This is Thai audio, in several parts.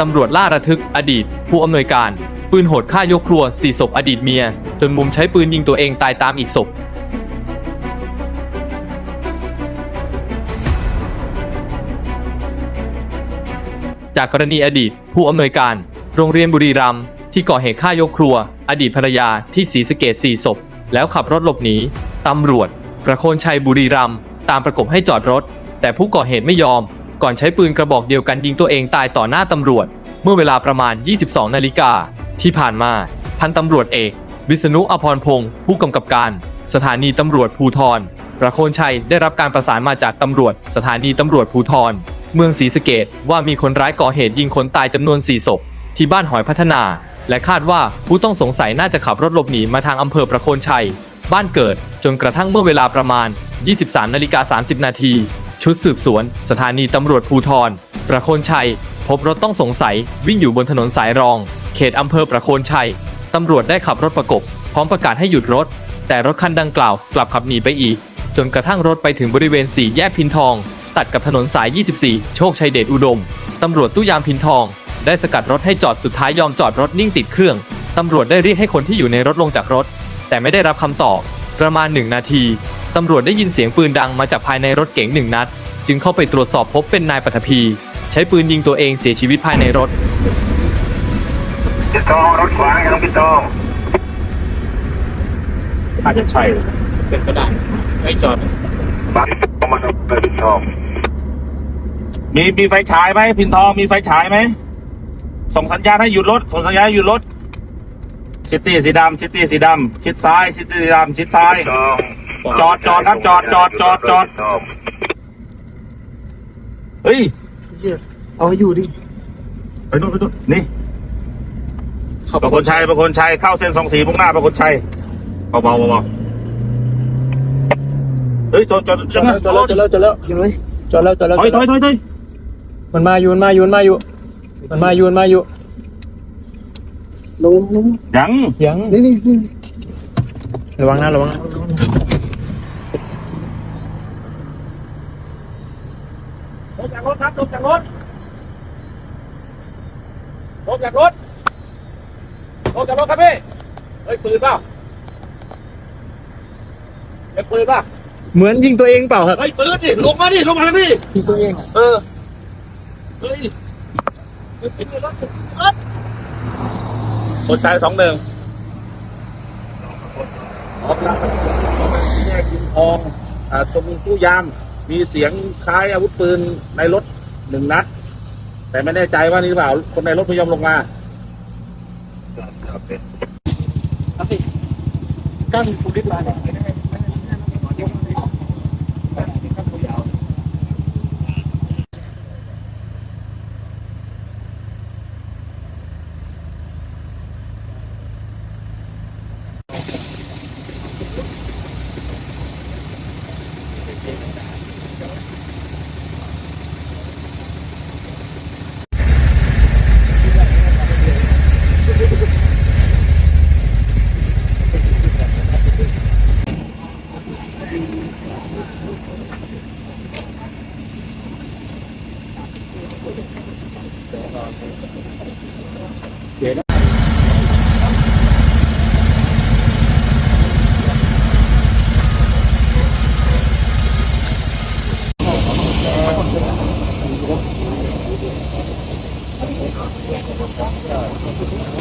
ตำรวจล่าระทึกอดีต ผู้อำนวยการ ปืนโหดฆ่ายกครัวสี่ศพอดีตเมีย จนมุมใช้ปืนยิงตัวเองตายตามอีกศพจากกรณีอดีต ผู้อำนวยการ โรงเรียนบุรีรัมย์ที่ก่อเหตุฆ่ายกครัว อดีตภรรยาที่ศรีสะเกดสี่ศพ แล้วขับรถหลบหนีตำรวจ ประโคนชัยบุรีรัมย์ตามประกบให้จอดรถ แต่ผู้ก่อเหตุไม่ยอม ก่อนใช้ปืนกระบอกเดียวกันยิงตัวเองตายต่อหน้าตำรวจ เมื่อเวลาประมาณ 22 นาฬิกาที่ผ่านมา พันตำรวจเอก วิษณุอภรพงศ์ผู้กำกับการ สถานีตำรวจภูทรประโคนชัยได้รับการประสานมาจากตำรวจ สถานีตำรวจภูทร เมืองศรีสะเกดว่ามีคนร้ายก่อเหตุยิงคนตายจำนวน 4 ศพ ที่บ้านหอยพัฒนา และคาดว่าผู้ต้องสงสัยน่าจะขับรถหลบหนีมาทางอำเภอประโคนชัย บ้านเกิดจนกระทั่งเมื่อเวลาประมาณ 23นาฬิกา30 นาที ชุดสืบสวน สถานีตำรวจภูทร ประโคนชัย พบรถต้องสงสัย วิ่งอยู่บนถนนสายรอง เขตอำเภอประโคนชัย ตำรวจได้ขับรถประกบ พร้อมประกาศให้หยุดรถ แต่รถคันดังกล่าวกลับขับหนีไปอีก จนกระทั่งรถไปถึงบริเวณสี่แยกพินทอง ตัดกับถนนสาย 24 โชคชัยเดชอุดม ตำรวจตู้ยามพินทอง ได้สกัดรถให้จอดสุดท้ายยอมจอดรถนิ่งติดเครื่อง ตำรวจได้เรียกให้คนที่อยู่ในรถลงจากรถ แต่ไม่ได้รับคำตอบ ประมาณหนึ่งนาทีตำรวจได้ยินเสียงปืนดังมาจากภายในรถเก๋งหนึ่งนัด จึงเข้าไปตรวจสอบพบเป็นนายปัทภีใช้ปืนยิงตัวเองเสียชีวิตภายในรถ พี่ตองรถขวางยังพี่ตองอาจจะใช่เป็นก็ได้ไม่จอดบัตรเอามาดูเลยพี่ตองมีมีไฟฉายไหมพินทองมีไฟฉายไหมส่งสัญญาณให้หยุดรถส่งสัญญาณให้หยุดรถซิตี้สีดำซิตี้สีดำชิดซ้ายซิตี้สีดำชิดซ้าย พี่ตองจอดจอดครับจอดจอดจอดจอด พี่ตอง เฮ้ยเหี้ยเอาให้อยู่ดิ ไปนู่นไปนู่นนี่ประคนชัยประคนชัยเข้าเส้นสองสีมุ่งหน้าประคนชัยเบาเบาเบาเฮ้ยจอดจอดจอดจอดแล้วจอดแล้วจอดแล้วยังไงจอดแล้วจอดแล้วถอยถอยถอยถอยมันมาอยู่มันมาอยู่มันมาอยู่มันมาอยู่มันมาอยู่ลงลงยังยังนี่นี่นี่ระวังนะระวังนะ ลงจากรถครับลงจากรถลงจากรถลงจากรถครับพี่เฮ้ยปืนเปล่าเป็นปืนเปล่าเหมือนยิงตัวเองเปล่าครับเฮ้ยปืนดิลงมาดิลงมาแล้วดิยิงตัวเองอะเออเฮ้ยเฮ้ยปืนรถรถคนชายสองหนึ่งออกแล้วแยกกินทองอ่าตรงตู้ยาม มีเสียงคล้ายอาวุธปืนในรถหนึ่งนัด แต่ไม่แน่ใจว่านี่หรือเปล่า คนในรถพยายามลงมากั้นภูริบาลเนี่ย vậy đó Thank you.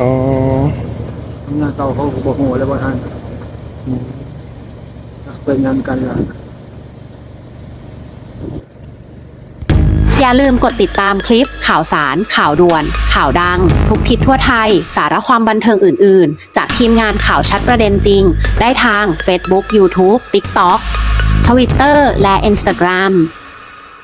อ๋องานเก่าเขาบอกหัวแล้วว่าท่านเป็นงานกันละอย่าลืมกดติดตามคลิป ข่าวสาร ข่าวด่วน ข่าวดัง ทุกทิศทั่วไทย สาระความบันเทิงอื่น ๆ จากทีมงานข่าวชัดประเด็นจริง ได้ทาง Facebook YouTube TikTok Twitter และ Instagram